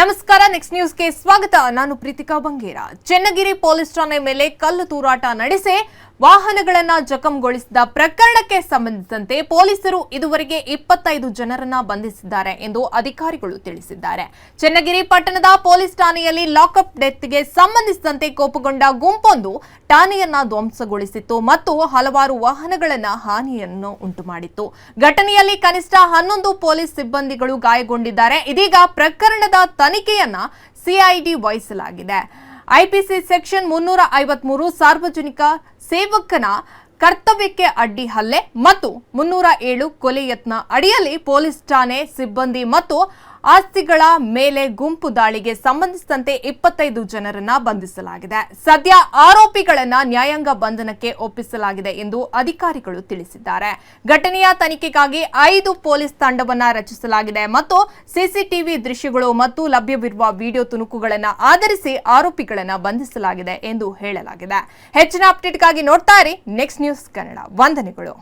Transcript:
ನಮಸ್ಕಾರ ನೆಕ್ಸ್ಟ್ ನ್ಯೂಸ್ಗೆ ಸ್ವಾಗತ. ನಾನು ಪ್ರೀತಿಕಾ ಬಂಗೇರ. ಚೆನ್ನಗಿರಿ ಪೊಲೀಸ್ ಠಾಣೆ ಮೇಲೆ ಕಲ್ಲು ತೂರಾಟ ನಡೆಸಿ ವಾಹನಗಳನ್ನ ಜಖಂಗೊಳಿಸಿದ ಪ್ರಕರಣಕ್ಕೆ ಸಂಬಂಧಿಸಿದಂತೆ ಪೊಲೀಸರು ಇದುವರೆಗೆ ಇಪ್ಪತ್ತೈದು ಜನರನ್ನ ಬಂಧಿಸಿದ್ದಾರೆ ಎಂದು ಅಧಿಕಾರಿಗಳು ತಿಳಿಸಿದ್ದಾರೆ. ಚನ್ನಗಿರಿ ಪಟ್ಟಣದ ಪೊಲೀಸ್ ಠಾಣೆಯಲ್ಲಿ ಲಾಕಪ್ ಡೆತ್ಗೆ ಸಂಬಂಧಿಸಿದಂತೆ ಕೋಪಗೊಂಡ ಗುಂಪೊಂದು ಠಾಣೆಯನ್ನ ಧ್ವಂಸಗೊಳಿಸಿತ್ತು ಮತ್ತು ಹಲವಾರು ವಾಹನಗಳನ್ನ ಹಾನಿಯನ್ನು ಉಂಟು ಮಾಡಿತ್ತು ಘಟನೆಯಲ್ಲಿ ಕನಿಷ್ಠ ಹನ್ನೊಂದು ಪೊಲೀಸ್ ಸಿಬ್ಬಂದಿಗಳು ಗಾಯಗೊಂಡಿದ್ದಾರೆ. ಇದೀಗ ಪ್ರಕರಣದ ತನಿಖೆಯನ್ನ ಸಿಐಡಿ ವಹಿಸಲಾಗಿದೆ. ಐಪಿಸಿ ಸೆಕ್ಷನ್ ಮುನ್ನೂರ ಐವತ್ಮೂರು ಸಾರ್ವಜನಿಕ ಸೇವಕನ ಕರ್ತವ್ಯಕ್ಕೆ ಅಡ್ಡಿ ಹಲ್ಲೆ ಮತ್ತು ಮುನ್ನೂರ ಏಳು ಕೊಲೆ ಯತ್ನ ಅಡಿಯಲ್ಲಿ ಪೊಲೀಸ್ ಠಾಣೆ ಸಿಬ್ಬಂದಿ ಮತ್ತು ಆಸ್ತಿಗಳ ಮೇಲೆ ಗುಂಪು ದಾಳಿಗೆ ಸಂಬಂಧಿಸಿದಂತೆ ಇಪ್ಪತ್ತೈದು ಜನರನ್ನ ಬಂಧಿಸಲಾಗಿದೆ. ಸದ್ಯ ಆರೋಪಿಗಳನ್ನ ನ್ಯಾಯಾಂಗ ಬಂಧನಕ್ಕೆ ಒಪ್ಪಿಸಲಾಗಿದೆ ಎಂದು ಅಧಿಕಾರಿಗಳು ತಿಳಿಸಿದ್ದಾರೆ. ಘಟನೆಯ ತನಿಖೆಗಾಗಿ ಐದು ಪೊಲೀಸ್ ತಂಡವನ್ನ ರಚಿಸಲಾಗಿದೆ ಮತ್ತು ಸಿಸಿಟಿವಿ ದೃಶ್ಯಗಳು ಮತ್ತು ಲಭ್ಯವಿರುವ ವಿಡಿಯೋ ತುಣುಕುಗಳನ್ನು ಆಧರಿಸಿ ಆರೋಪಿಗಳನ್ನ ಬಂಧಿಸಲಾಗಿದೆ ಎಂದು ಹೇಳಲಾಗಿದೆ. ಹೆಚ್ಚಿನ ಅಪ್ಡೇಟ್ಗಾಗಿ ನೋಡ್ತಾ ನೆಕ್ಸ್ಟ್ ನ್ಯೂಸ್ ಕನ್ನಡ. ವಂದನೆಗಳು.